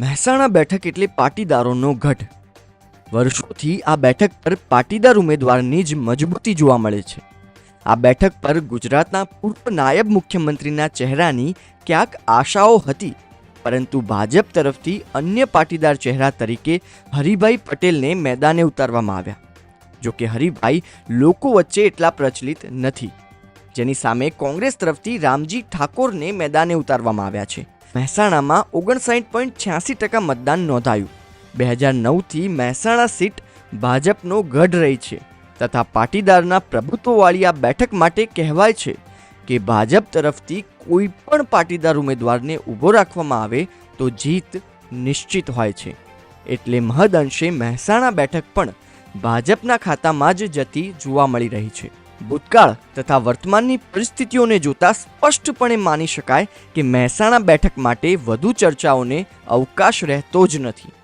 મહેસાણા બેઠક એટલે પાટીદારોનો ગઢ. વર્ષોથી આ બેઠક પર પાટીદાર ઉમેદવારની જ મજબૂતી જોવા મળે છે. આ બેઠક પર ગુજરાતના પૂર્વ નાયબ મુખ્યમંત્રીના ચહેરાની ક્યાંક આશાઓ હતી, પરંતુ ભાજપ તરફથી અન્ય પાટીદાર ચહેરા તરીકે હરિભાઈ પટેલને મેદાને ઉતારવામાં આવ્યા. જોકે હરિભાઈ લોકો વચ્ચે એટલા પ્રચલિત નથી. જેની સામે કોંગ્રેસ તરફથી રામજી ઠાકોરને મેદાને ઉતારવામાં આવ્યા છે. મહેસાણામાં ઓગણસાઠ પોઈન્ટ છ્યાસી ટકા મતદાન નોંધાયું. બે હજાર નવથી મહેસાણા સીટ ભાજપનો ગઢ રહી છે તથા પાટીદારના પ્રભુત્વવાળી આ બેઠક માટે કહેવાય છે કે ભાજપ તરફથી કોઈ પણ પાટીદાર ઉમેદવારને ઊભો રાખવામાં આવે તો જીત નિશ્ચિત હોય છે. એટલે મહદઅંશે મહેસાણા બેઠક પણ ભાજપના ખાતામાં જ જતી જોવા મળી રહી છે. ભૂતકાળ તથા વર્તમાનની પરિસ્થિતિઓને જોતા સ્પષ્ટપણે માની શકાય કે મહેસાણા બેઠક માટે વધુ ચર્ચાઓને અવકાશ રહેતો જ નથી.